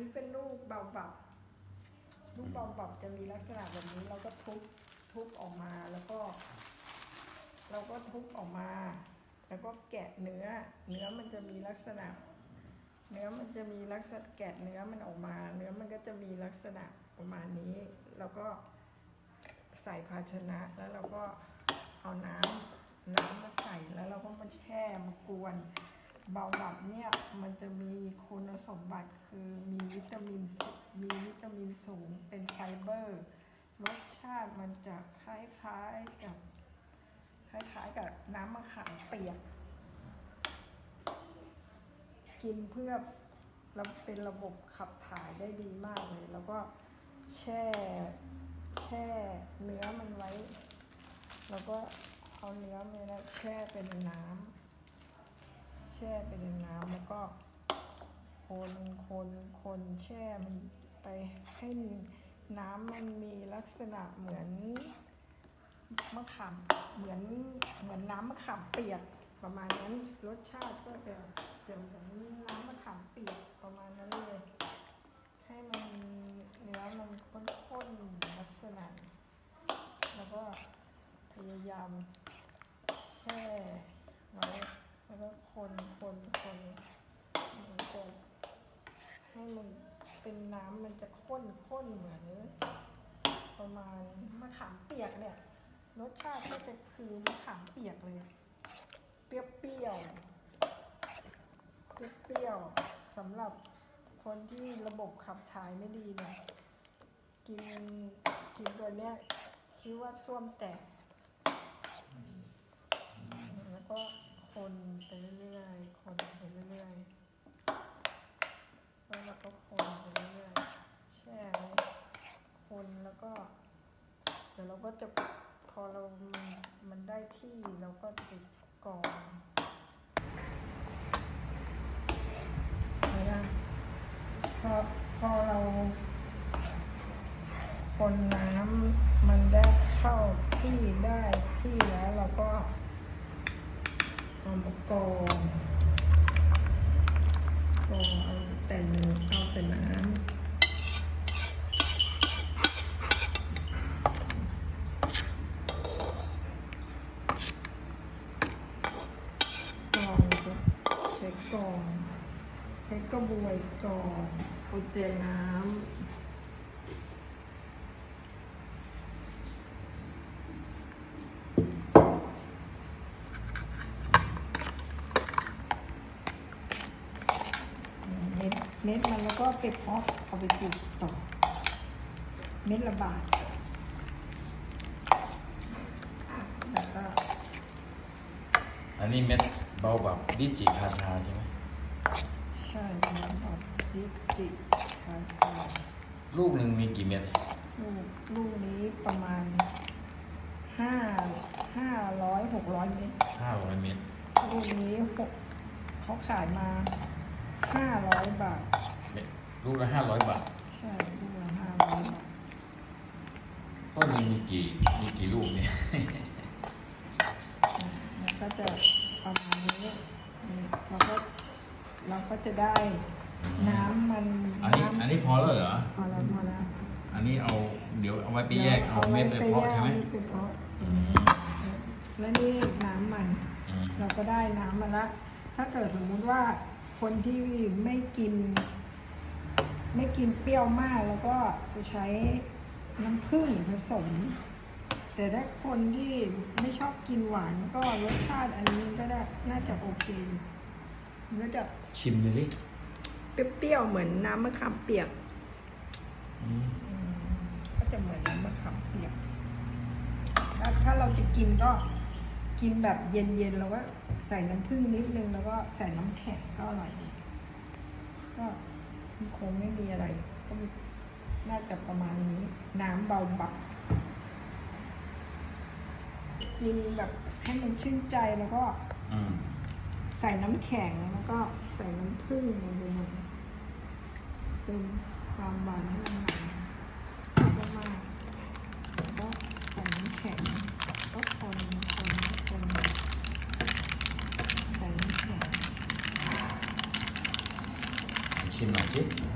นี้เป็นลูกเบาบับลูกเบาบับจะมีลักษณะแบบนี้เราก็ทุบทุบออกมาแล้วก็ เราก็ทุบออกมา แล้วก็แกะเนื้อ เนื้อมันจะมีลักษณะ เนื้อมันจะมีลักษณะแกะเนื้อมันออกมา เนื้อมันก็จะมีลักษณะประมาณนี้ แล้วก็ใส่ภาชนะแล้วเราก็เอาน้ำน้ำมาใส่แล้วเราก็มาแช่มากวนเบาหลับเนี่ยมันจะ สมบัติคือมีวิตามินมีวิตามินสูงเป็นไฟเบอร์ รสชาติมันจะคล้ายๆกับคล้ายๆกับน้ำมะขามเปียก กินเพื่อเราเป็นระบบขับถ่ายได้ดีมากเลย แล้วก็แช่แช่เนื้อมันไว้ แล้วก็เอาเนื้อมันแช่เป็นน้ำแช่เป็นน้ำแล้วก็ คนคนคนแช่มันไปให้น้ำมันมีลักษณะเหมือนมะขามเหมือนเหมือนน้ำมะขามเปียกประมาณนั้นรสชาติก็จะจะเหมือนน้ำมะขามเปียกประมาณนั้นเลย ให้มันเนื้อมันข้นๆลักษณะ แล้วก็พยายามแช่ไว้แล้วก็คนคนคนมัน ให้มันเป็นน้ำมันจะข้นข้นเหมือนประมาณมะขามเปียกเนี่ย รสชาติก็จะคือมะขามเปียกเลย เปรี้ยวเปรี้ยวๆเปรี้ยวๆสำหรับคนที่ระบบขับถ่ายไม่ดีเนี่ยกินกินตัวเนี้ยคิดว่าส้วมแตก แล้วก็คนไปเรื่อยๆ คนไปเรื่อยๆ แล้วเรา ก็คนไปเรื่อยๆแช่ไว้คนแล้วก็เดี๋ยวเราก็จะพอเรามันได้ที่เราก็ติดกรองนไหมพอพอเราคนน้ำมันได้เข้าที่ได้ที่แล้วเราก็เอามากรองกรองเอาแต่เนื้อ ส่น้ำกรองใช้กรอง ใช้กระบวยกรองเอาเจน้ำ เม็ดเม็ดมันแล้วก็เก็บเพาะเอาไปปลูกต่อ เม็ดละบาทแล้วก็อันนี้เม็ดเบาแบบดิจิทาทาใช่ไหมใช่น้ำแบบดิจิทาทาลูกหนึ่งมีกี่เม็ดลูกลูกนี้ประมาณห้าห้าร้อยหกร้อยเมตรห้าร้อยเม็ดลูกนี้หกเขาขายมา ห้าร้อยบาทเม็ดลูกละห้าร้อยบาท ใช่ลูกละห้าร้อยบาท ต้นหนึงมีกี่มีกี่ลูกเนี่ย มันก็จะประมาณนี้นี่เราก็เราก็จะได้น้ำมันอันนี้อันนี้พอแล้วเหรอ พอแล้วพอแล้วอันนี้เอาเดี๋ยวเอาไว้ไปแยกเอาเม็ดไปเพาะใช่ไหมอว้ไปเพาะอืมและนี่น้ำมัน อืมเราก็ได้น้ำมาละ ถ้าเกิดสมมุติว่า คนที่ไม่กิน ไม่กินเปรี้ยวมากแล้วก็จะใช้น้ำผึ้งผสม แต่ถ้าคนที่ไม่ชอบกินหวานก็รสชาติอันนี้ก็ได้น่าจะโอเคมันก็จะชิมดูสิเปรี้ยวๆเหมือนน้ำมะขามเปียกอืมอืมก็จะเหมือนน้ำมะขามเปียกถ้าถ้าเราจะกินก็ กินแบบเย็นๆแล้วก็ใส่น้ำผึ้งนิดนึงแล้วก็ใส่น้ำแข็งก็อร่อยดีก็คงไม่มีอะไร ก็น่าจะประมาณนี้ น้ำเบาบับกินแบบให้มันชื่นใจแล้วก็ใส่น้ำแข็งแล้วก็ใส่น้ำผึ้งลงไปหน่อยเป็นความหวานให้มันหวานมากมากๆแล้วก็ใส่น้ำแข็งก็คนคนคน ใส่น้ำ